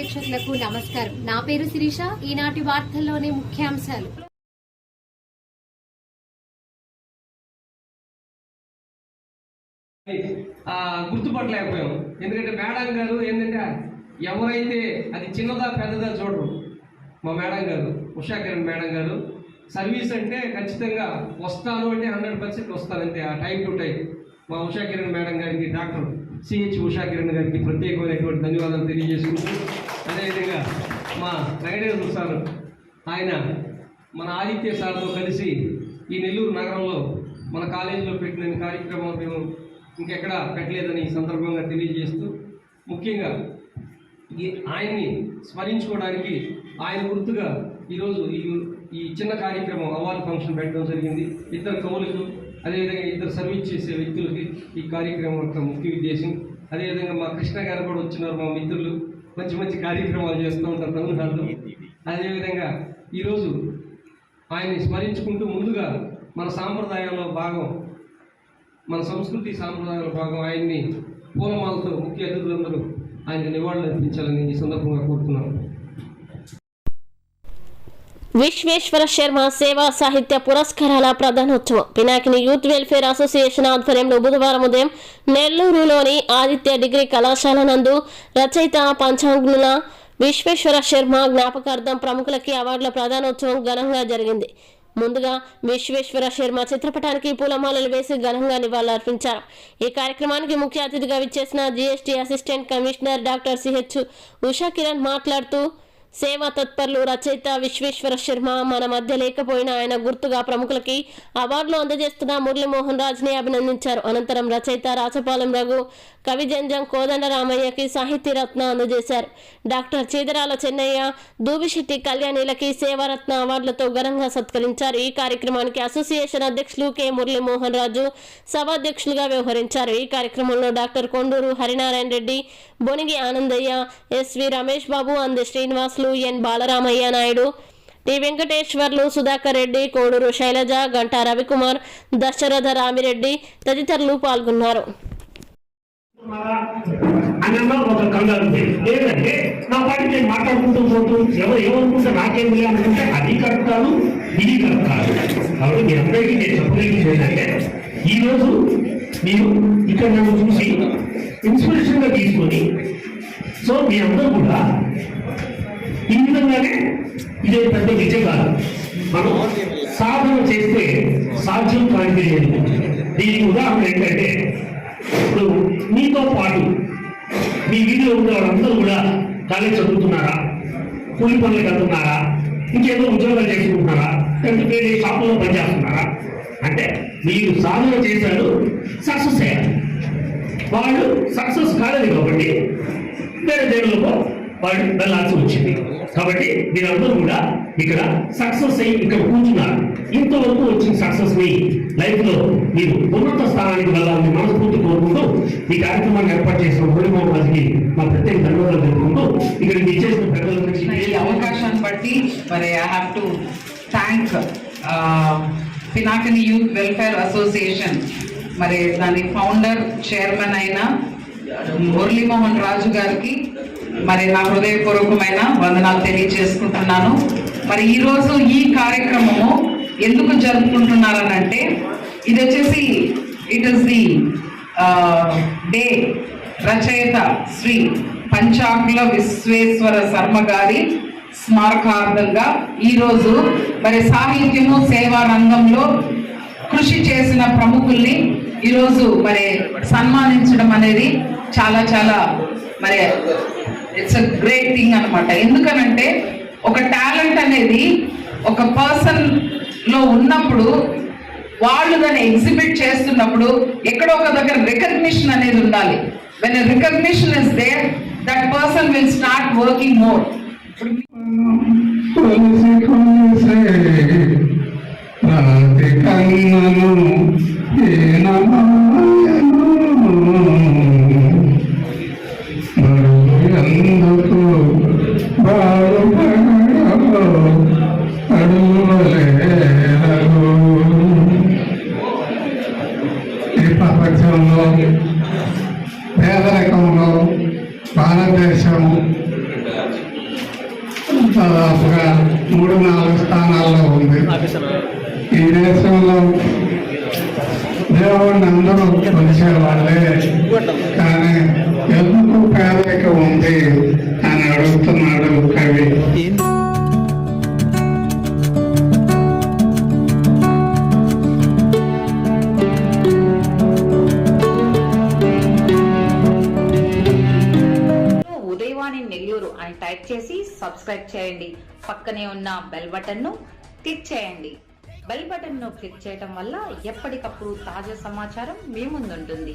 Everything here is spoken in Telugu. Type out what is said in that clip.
ప్రేక్షకులకు నమస్కారం. నా పేరు శిరీష. ఈనాటి వార్తల్లోని ముఖ్యాంశాలు. ఆ, గుర్తుపట్టలేకపోయాం ఎందుకంటే మేడం గారు ఏంటంటే ఎవరైతే అది చిన్నదా పెద్దదా చూడరు. మా మేడం గారు ఉషా కిరణ్ మేడం గారు సర్వీస్ అంటే ఖచ్చితంగా వస్తాను అంటే హండ్రెడ్ పర్సెంట్ వస్తాను అంతే ఆ టైం టు టైం. మా ఉషా కిరణ్ మేడం గారికి డాక్టర్. సిహెచ్ ఉషా కిరణ్ గారికి ప్రత్యేకమైనటువంటి ధన్యవాదాలు తెలియజేసుకుంటూ అదేవిధంగా మా వెంకటేశ్వర సార్ ఆయన మన ఆదిత్య సార్తో కలిసి ఈ నెల్లూరు నగరంలో మన కాలేజీలో పెట్టిన కార్యక్రమం మేము ఇంకెక్కడ పెట్టలేదని ఈ సందర్భంగా తెలియజేస్తూ ముఖ్యంగా ఈ ఆయన్ని స్మరించుకోవడానికి ఆయన గుర్తుగా ఈరోజు ఈ ఈ చిన్న కార్యక్రమం అవార్డు ఫంక్షన్ పెట్టడం జరిగింది. ఇద్దరు కవులకు అదేవిధంగా ఇద్దరు సర్వీస్ చేసే వ్యక్తులకి ఈ కార్యక్రమం యొక్క ముఖ్య ఉద్దేశం. అదేవిధంగా మా కృష్ణ గారు కూడా వచ్చినారు మా మిత్రులు. మంచి మంచి కార్యక్రమాలు చేస్తూ ఉంటారు తమిళనాడులో. అదేవిధంగా ఈరోజు ఆయన్ని స్మరించుకుంటూ ముందుగా మన సాంప్రదాయంలో భాగం మన సంస్కృతి సాంప్రదాయాల భాగం ఆయన్ని పూలమాలతో ముఖ్య అతిథులందరూ ఆయనకు నివాళులు అర్పించాలని ఈ సందర్భంగా కోరుతున్నాను విశ్వేశ్వర శర్మ సేవా సాహిత్య పురస్కారాల ప్రధానోత్సవం. పినాకిని యూత్ వెల్ఫేర్ అసోసియేషన్ ఆధ్వర్యంలో బుధవారం ఉదయం నెల్లూరులోని ఆదిత్య డిగ్రీ కళాశాల నందు రచయిత పంచాంగుల విశ్వేశ్వర శర్మ జ్ఞాపకార్థం ప్రముఖులకి అవార్డుల ప్రధానోత్సవం ఘనంగా జరిగింది. ముందుగా విశ్వేశ్వర శర్మ చిత్రపటానికి పూలమాలలు వేసి ఘనంగా నివాళులర్పించారు. ఈ కార్యక్రమానికి ముఖ్య అతిథిగా విచ్చేసిన GST assistant commissioner doctor CH Usha Kiran మాట్లాడుతూ సేవా తత్పరులు రచయిత విశ్వేశ్వర శర్మ మన మధ్య లేకపోయినా ఆయన గుర్తుగా ప్రముఖులకి అవార్డులు అందజేస్తున్న మురళీమోహన్ రాజ్ని అభినందించారు. అనంతరం రచయిత రాచపాలెం రఘు కవి జంజం కోదండ రామయ్యకి సాహితీ రత్న అందజేశారు. డాక్టర్ చీదరాల చెన్నయ్య దూబిశెట్టి కళ్యాణిలకి సేవారత్న అవార్డులతో ఘనంగా సత్కరించారు. ఈ కార్యక్రమానికి అసోసియేషన్ అధ్యక్షులు కె. మురళీమోహన్ రాజు సభాధ్యక్షులుగా వ్యవహరించారు. ఈ కార్యక్రమంలో doctor Konduru Harinarayana Reddy Bonigi Anandayya SV Ramesh Babu Andi Srinivasulu N Balaramayya Naidu T Venkateswarlu Sudhakar Reddy Koduru Sailaja Ganta Ravikumar Dasaratha Ramireddy తదితరులు పాల్గొన్నారు. అన్నంలో ఒక కంగారు ఏంటంటే నా పాటి నేను మాట్లాడుకుంటూ పోతూ ఎవరు ఏమనుకుంటే నాకేమి అనుకుంటే అది కడతాను ఇది కడతాను కాబట్టి మీ అందరికీ నేను చెప్పగలిగింది ఏంటంటే ఈరోజు మీరు ఇక్కడ నన్ను చూసి ఇన్స్పిరేషన్గా తీసుకొని సో మీ అందరూ కూడా ఈ విధంగానే ఇదే పెద్ద విజయ కాదు మనం సాధన చేస్తే సాధ్యం కానిది లేదు దీనికి ఉదాహరణ ఏంటంటే ఇప్పుడు మీతో పాటు మీ వీధిలో ఉన్న వాళ్ళందరూ కూడా కాలేజ్ చదువుతున్నారా? కూలి పనులకు వెళ్తున్నారా ఇంకేదో ఉద్యోగాలు చేసుకుంటున్నారా? లేకపోతే వేరే షాపులో పనిచేస్తున్నారా అంటే మీరు సాధన చేశారు సక్సెస్ అయ్యారు. వాళ్ళు సక్సెస్ కాలేదు కాబట్టి వేరే దేవుళ్ళకు వాళ్ళు వెళ్ళాల్సి వచ్చింది. కాబట్టి మీరందరూ కూడా ఇక్కడ సక్సెస్ అయ్యి ఇక్కడ కూర్చున్నారు. ఇంతవరకు వచ్చిన సక్సెస్ని లైఫ్లో మీరు ఉన్నత స్థానానికి వెళ్ళాలని మనస్ఫూర్తి కోరుకుంటూ ఈ కార్యక్రమాన్ని ఏర్పాటు చేసిన మురళీమోహన్ రాజుకి మా ప్రత్యేక ధన్యవాదాలు తెలుపుకుంటూ ఇక్కడికి ఇచ్చేసిన ఈ పెద్దలందరికీ అవకాశాన్ని బట్టి మరి I have to thank Pinakini youth welfare association మరి దాని ఫౌండర్ చైర్మన్ అయిన మురళీమోహన్ రాజు గారికి మరి నా హృదయపూర్వకమైన వందనాలు తెలియజేసుకుంటున్నాను. మరి ఈరోజు ఈ కార్యక్రమము ఎందుకు జరుపుకుంటున్నారనంటే ఇది వచ్చేసి ఇట్ ఇస్ ది డే రచయిత శ్రీ పంచాకుల విశ్వేశ్వర శర్మ గారి స్మారకార్థంగా ఈరోజు మరి సాహిత్యము సేవా రంగంలో కృషి చేసిన ప్రముఖుల్ని ఈరోజు మరి సన్మానించడం అనేది చాలా చాలా మరి ఇట్స్ అ గ్రేట్ థింగ్ అనమాట ఎందుకనంటే ఒక టాలెంట్ అనేది ఒక పర్సన్లో ఉన్నప్పుడు వాళ్ళు దాన్ని ఎగ్జిబిట్ చేస్తున్నప్పుడు ఎక్కడో ఒక దగ్గర రికగ్నిషన్ అనేది ఉండాలి. When recognition is there that person will start working more ఇప్పుడు ఈ ప్రపంచంలో పేదరికంలో భారతదేశం దాదాపుగా మూడు నాలుగు స్థానాల్లో ఉంది. ఈ దేశంలో దేవుడిని అందరూ కొలిచేవాళ్ళే. సబ్స్క్రైబ్ చేయండి. పక్కనే ఉన్న బెల్ బటన్ను క్లిక్ చేయండి. బెల్ బటన్ను క్లిక్ చేయటం వల్ల ఎప్పటికప్పుడు తాజా సమాచారం మీ ముందుంటుంది.